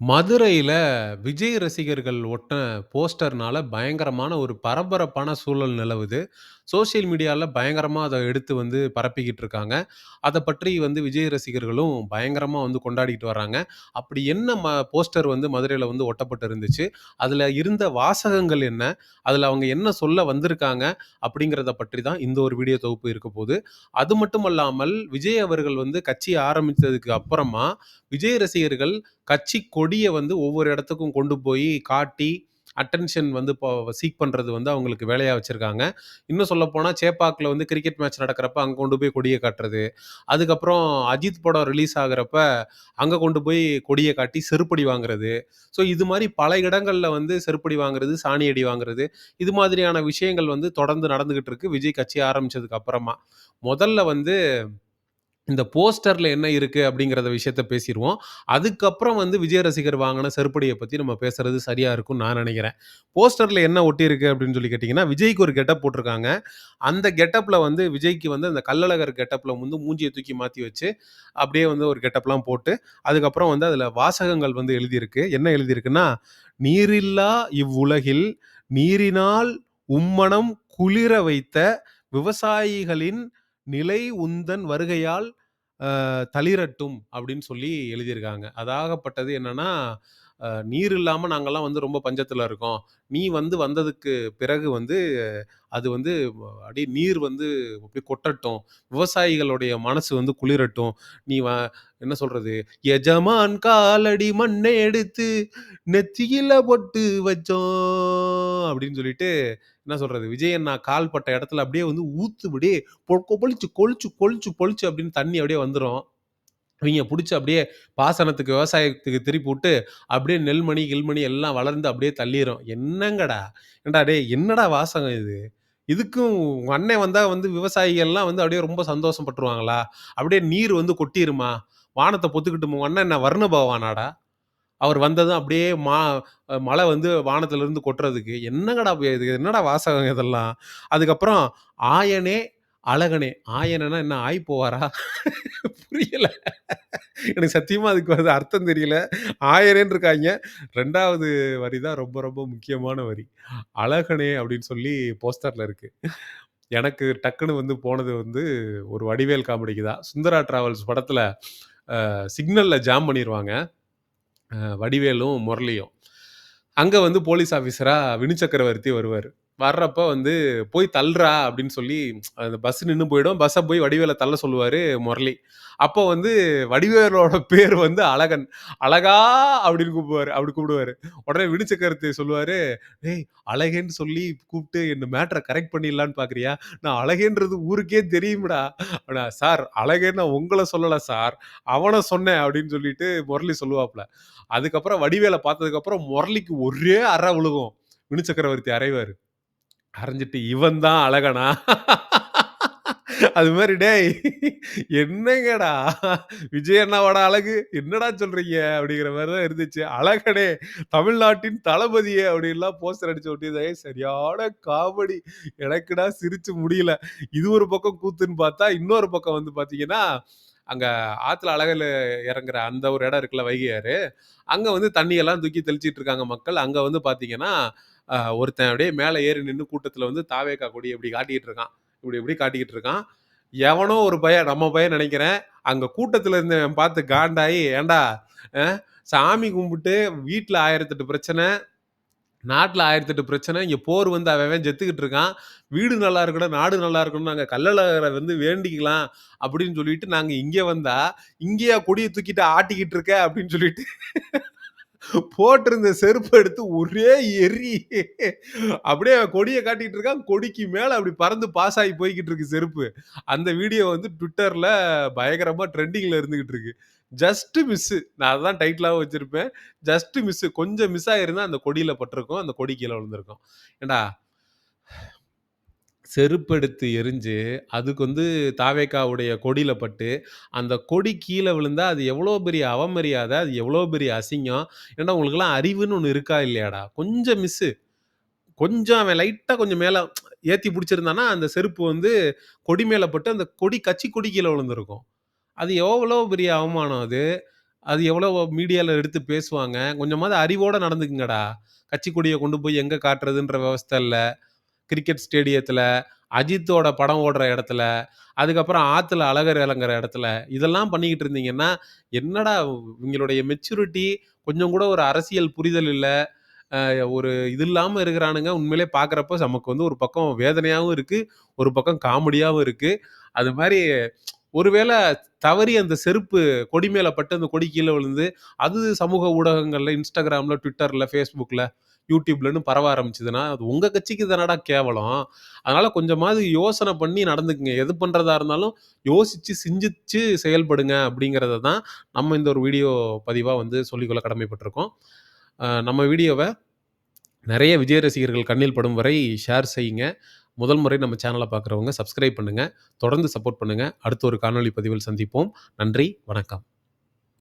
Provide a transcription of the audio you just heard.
மதுரையில விஜய் ரசிகர்கள் ஒட்ட போஸ்டர்னால பயங்கரமான ஒரு பரபரப்பான சூழல் நிலவுது. சோசியல் மீடியால பயங்கரமா அத எடுத்து வந்து பரப்பிக்கிட்டு இருக்காங்க. அத பற்றி வந்து விஜய் ரசிகர்களும் பயங்கரமா வந்து கொண்டாடிக்கிட்டு வராங்க. அப்படி என்ன ம போஸ்டர் வந்து மதுரையில வந்து ஒட்டப்பட்டு இருந்துச்சு? அதுல இருந்த வாசகங்கள் என்ன? அதுல அவங்க என்ன சொல்ல வந்திருக்காங்க? அப்படிங்கிறத பற்றி தான் இந்த ஒரு வீடியோ தொகுப்பு இருக்க போது. அது மட்டுமல்லாமல் விஜய் அவர்கள் வந்து கட்சி ஆரம்பித்ததுக்கு அப்புறமா, விஜய் ரசிகர்கள் கட்சி கொடியை வந்து ஒவ்வொரு இடத்துக்கும் கொண்டு போய் காட்டி, அட்டென்ஷன் வந்து இப்போ சீக் பண்ணுறது வந்து அவங்களுக்கு வேலையாக வச்சுருக்காங்க இன்னும் சொல்லப்போனால் சேப்பாக்கில் வந்து கிரிக்கெட் மேட்ச் நடக்கிறப்ப அங்கே கொண்டு போய் கொடியை காட்டுறது. அதுக்கப்புறம் அஜித் படம் ரிலீஸ் ஆகுறப்ப, அங்கே கொண்டு போய் கொடியை காட்டி செருப்படி வாங்குறது. ஸோ இது மாதிரி பல இடங்களில் வந்து செருப்படி வாங்குறது, சாணி அடி வாங்குறது, இது மாதிரியான விஷயங்கள் வந்து தொடர்ந்து நடந்துக்கிட்டு இருக்கு. விஜய் கட்சி ஆரம்பித்ததுக்கு அப்புறமா. முதல்ல வந்து இந்த போஸ்டரில் என்ன இருக்குது அப்படிங்கிறத விஷயத்த பேசிடுவோம் அதுக்கப்புறம் வந்து விஜய் ரசிகர் வாங்கின செருப்படியை பற்றி நம்ம பேசுறது சரியாக இருக்கும்னு நான் நினைக்கிறேன் போஸ்டரில் என்ன ஒட்டியிருக்கு அப்படின்னு சொல்லி கேட்டிங்கன்னா விஜய்க்கு ஒரு கெட்டப் போட்டிருக்காங்க. அந்த கெட்டப்பில் வந்து விஜய்க்கு வந்து அந்த கல்லழகர் கெட்டப்பில் வந்து மூஞ்சியை தூக்கி மாற்றி வச்சு, அப்படியே வந்து ஒரு கெட்டப்லாம் போட்டு, அதுக்கப்புறம் வந்து அதில் வாசகங்கள் வந்து எழுதியிருக்கு. என்ன எழுதியிருக்குன்னா, "நீரில்லா இவ்வுலகில் நீரினால் உம்மனம் குளிர வைத்த விவசாயிகளின் நிலை உந்தன் வருகையால் அ தளிரட்டும்" அப்படின்னு சொல்லி எழுதியிருக்காங்க. அதாகப்பட்டது என்னன்னா, "நீர் இல்லாமல் நாங்கள்லாம் வந்து ரொம்ப பஞ்சத்தில் இருக்கோம். நீ வந்து வந்ததுக்கு பிறகு வந்து அது வந்து அப்படியே நீர் வந்து அப்படியே கொட்டட்டும். விவசாயிகளுடைய மனசு வந்து குளிரட்டும். நீ வ என்ன சொல்கிறது எஜமான் காலடி மண்ணை எடுத்து நெத்தியில் பொட்டு வச்சோம் அப்படின்னு சொல்லிட்டு என்ன சொல்கிறது விஜய் நான் கால் பட்ட இடத்துல அப்படியே வந்து ஊத்து அப்படியே பொ கொப்பளிச்சு கொளிச்சு கொளிச்சு பொளிச்சு அப்படின்னு தண்ணி அப்படியே வந்துடும் இவங்க பிடிச்சி அப்படியே பாசனத்துக்கு, விவசாயத்துக்கு திருப்பி விட்டு அப்படியே நெல்மணி, கில்மணி எல்லாம் வளர்ந்து அப்படியே தள்ளிரும். என்னங்கடா? என்னடா டே என்னடா வாசகம் இது? இதுக்கும் உங்க அண்ணன் வந்து விவசாயிகள்லாம் வந்து அப்படியே ரொம்ப சந்தோஷம் பட்டுருவாங்களா? அப்படியே நீர் வந்து கொட்டிருமா? வானத்தை பொத்துக்கிட்டு உங்க அண்ணன் என்ன வர்ண பகவானாடா? அவர் வந்ததும் அப்படியே மா மழை வந்து வானத்திலிருந்து கொட்டுறதுக்கு. என்னங்கடா இது? என்னடா வாசகம் இதெல்லாம்? அதுக்கப்புறம் ஆயனே அழகனே. ஆயனன்னா என்ன ஆய் போவாரா? புரியல. எனக்கு சத்தியமா அதுக்கு வந்து அர்த்தம் தெரியல. ஆயரேன்னு இருக்காங்க ரெண்டாவது வரி தான் ரொம்ப ரொம்ப முக்கியமான வரி. அழகனே அப்படின்னு சொல்லி போஸ்டர்ல இருக்கு. எனக்கு டக்குனு வந்து போனது வந்து ஒரு வடிவேல் காமெடிக்கு தான். சுந்தரா டிராவல்ஸ் படத்துல சிக்னலில் சிக்னல்ல ஜாம் பண்ணிடுவாங்க வடிவேலும், முரளியும். அங்கே வந்து போலீஸ் ஆஃபீஸராக வினு சக்கரவர்த்தி வருவார் வர்றப்ப வந்து "போய் தள்ளுறா" அப்படின்னு சொல்லி அந்த பஸ் நின்று போயிடும். பஸ்ஸை போய் வடிவேல தள்ள சொல்லுவார் முரளி. அப்போ வந்து வடிவேலோட பேர் வந்து அழகன். "அழகா" அப்படின்னு கூப்பிடுவாரு அப்படி கூப்பிடுவாரு. உடனே விடுச்சக்கருத்து சொல்லுவார் சொல்லுவாரு, "டேய் அழகேன்னு சொல்லி கூப்பிட்டு என்ன மேட்ரை கரெக்ட் பண்ணிடலான்னு பார்க்குறியா? நான் அழகேன்றது ஊருக்கே தெரியும்டா." அப்படின்னா, "சார் அழகேன்னு நான் சொல்லலை சார். அவனை சொன்னேன்" அப்படின்னு சொல்லிட்டு முரளி சொல்லுவாப்ல. அதுக்கப்புறம் வடிவேலை பார்த்ததுக்கப்புறம் முரளிக்கு ஒரே அற விழுகும். வினு சக்கரவர்த்தி அறைவார் அரைஞ்சிட்டு "இவன் தான் அழகனா?" அது மாதிரி "டேய் என்னங்கடா? விஜய் அண்ணாவோட அழகு? என்னடா சொல்றீங்க?" அப்படிங்கிற மாதிரி தான் இருந்துச்சு. "அழகனே, தமிழ்நாட்டின் தளபதியே" அப்படின்லாம் போஸ்டர் அடிச்சு விட்டியதே சரியான காமெடி. எனக்குடா சிரிச்சு முடியல. இது ஒரு பக்கம் கூத்துன்னு பார்த்தா, இன்னொரு பக்கம் வந்து பார்த்தீங்கன்னா, அங்கே ஆற்றுல அழகில் இறங்குற அந்த ஒரு இடம் இருக்குல்ல வைகையாறு அங்கே வந்து தண்ணியெல்லாம் தூக்கி தெளிச்சிட்டு இருக்காங்க மக்கள். அங்கே வந்து பார்த்தீங்கன்னா, ஒருத்தன் அப்படியே மேலே ஏறி நின்று கூட்டத்தில் வந்து தாவேக்கா கொடி இப்படி காட்டிக்கிட்டு இருக்கான். இப்படி இப்படி காட்டிக்கிட்டு இருக்கான். எவனோ ஒரு பையன் நம்ம பையன் நினைக்கிறேன் அங்கே கூட்டத்தில் இருந்து பார்த்து காண்டாயி, "ஏன்டா சாமி கும்பிட்டு வீட்டில் ஆயிரத்தெட்டு பிரச்சனை, நாட்டில் ஆயிரத்தெட்டு பிரச்சனை. இங்கே போர் வந்து அவன் ஜெத்துக்கிட்டு செத்துக்கிட்டு இருக்கான். வீடு நல்லா இருக்கணும், நாடு நல்லா இருக்கணும்னு நாங்கள் கல்லழகரை வந்து வேண்டிக்கலாம் அப்படின்னு சொல்லிட்டு நாங்கள் இங்கே வந்தா, இங்கேயா கொடியை தூக்கிட்டு ஆட்டிக்கிட்டு இருக்க?" அப்படின்னு சொல்லிட்டு போட்டிருந்த செருப்பு எடுத்து ஒரே எரி அப்படியே கொடியை காட்டிட்டு இருக்கான். கொடிக்கு மேல அப்படி பறந்து பாஸ் ஆகி போய்கிட்டு இருக்கு செருப்பு. அந்த வீடியோ வந்து ட்விட்டரில் பயங்கரமா ட்ரெண்டிங்ல இருந்துகிட்டு இருக்கு. Just miss. நான் அதான் டைட்டிலாக வச்சிருப்பேன். Just miss. கொஞ்சம் மிஸ் ஆயிருந்தா அந்த கொடியில பட்டிருக்கும். அந்த கொடி கீழே விழுந்திருக்கோம் ஏண்டா செருப்பெடுத்து எறிஞ்சு, அதுக்கு வந்து தாவேக்காவுடைய கொடியில பட்டு, அந்த கொடி கீழ விழுந்தா அது எவ்வளோ பெரிய அவமரியாதை, அது எவ்வளோ பெரிய அசிங்கம். ஏன்டா உங்களுக்கெல்லாம் அறிவுன்னு ஒண்ணு இருக்கா இல்லையாடா? கொஞ்சம் மிஸ்ஸு. கொஞ்சம் அவன் லைட்டா கொஞ்சம் மேல ஏத்தி புடிச்சிருந்தான்னா, அந்த செருப்பு வந்து கொடி மேல பட்டு, அந்த கொடி கட்சி கொடி கீழ விழுந்திருக்கும். அது எவ்வளோ பெரிய அவமானம் அது. அது எவ்வளோ மீடியால எடுத்து பேசுவாங்க. கொஞ்சமாவது அறிவோட நடந்துக்குங்கடா. கட்சி கொடிய கொண்டு போய் எங்க காட்டுறதுன்ற விவஸ்தை இல்ல. கிரிக்கெட் ஸ்டேடியத்தில் அஜித்தோட படம் ஓடுற இடத்துல, அதுக்கப்புறம் ஆற்றுல அழகர் இறங்குற இடத்துல, இதெல்லாம் பண்ணிக்கிட்டு இருந்தீங்கன்னா, என்னடா இவங்களுடைய மெச்சூரிட்டி கொஞ்சம் கூட ஒரு அரசியல் புரிதல் இல்லை ஒரு இது இல்லாமல் இருக்கிறானுங்க. உண்மையிலே பார்க்குறப்ப நமக்கு வந்து ஒரு பக்கம் வேதனையாகவும் இருக்குது ஒரு பக்கம் காமெடியாகவும் இருக்குது அது மாதிரி ஒருவேளை தவறி அந்த செருப்பு கொடி மேலே பட்டு அந்த கொடி கீழே விழுந்து, அது சமூக ஊடகங்களில் இன்ஸ்டாகிராமில் ட்விட்டரில் ஃபேஸ்புக்கில் யூடியூப்லன்னு பரவ ஆரம்பிச்சதுன்னா, அது உங்கள் கட்சிக்கு தானடா கேவலம். அதனால் கொஞ்சமாவது யோசனை பண்ணி நடந்துக்குங்க. எது பண்ணுறதா இருந்தாலும் யோசித்து சிந்திச்சு செயல்படுங்க அப்படிங்கிறத தான் நம்ம இந்த ஒரு வீடியோ பதிவாக வந்து சொல்லிக்கொள்ள கடமைப்பட்டிருக்கோம் நம்ம வீடியோவை நிறைய விஜய் ரசிகர்கள் கண்ணில் படும் வரை ஷேர் செய்யுங்க. முதல் முறை நம்ம சேனலை பார்க்குறவங்க சப்ஸ்கிரைப் பண்ணுங்கள் தொடர்ந்து சப்போர்ட் பண்ணுங்கள் அடுத்த ஒரு காணொளி பதிவில் சந்திப்போம். நன்றி, வணக்கம்.